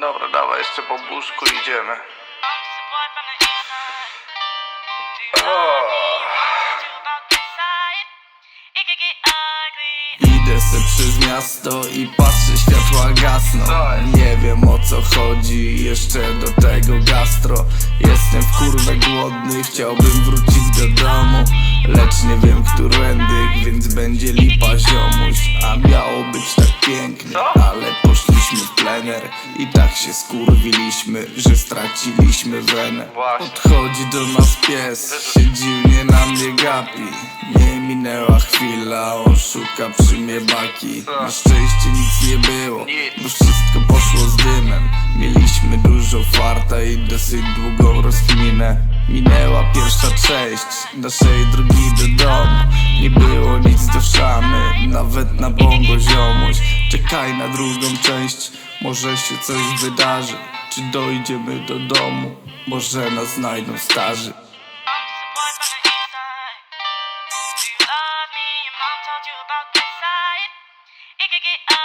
Dobra, dawaj, jeszcze po buszku idziemy. Oh. Idę se przez miasto i patrzę się gasną Nie wiem o co chodzi, jeszcze do tego gastro. Jestem w kurwę głodny, chciałbym wrócić do domu. Lecz nie wiem którędy, więc będzie lipa ziomuś. A miało być tak pięknie, ale poszliśmy w plener. I tak się skurwiliśmy, że straciliśmy wenę. Podchodzi do nas pies, się dziwnie na mnie gapi chwila, on szuka przy mnie baki. Na szczęście nic nie było, bo wszystko poszło z dymem. Mieliśmy dużo farta i dosyć długą rozkminę. Minęła pierwsza część, naszej drogi do domu. Nie było nic do szamy, nawet na bongo ziomuś. Czekaj na drugą część, może się coś wydarzy. Czy dojdziemy do domu, może nas znajdą starzy you about this side. It could get ugly.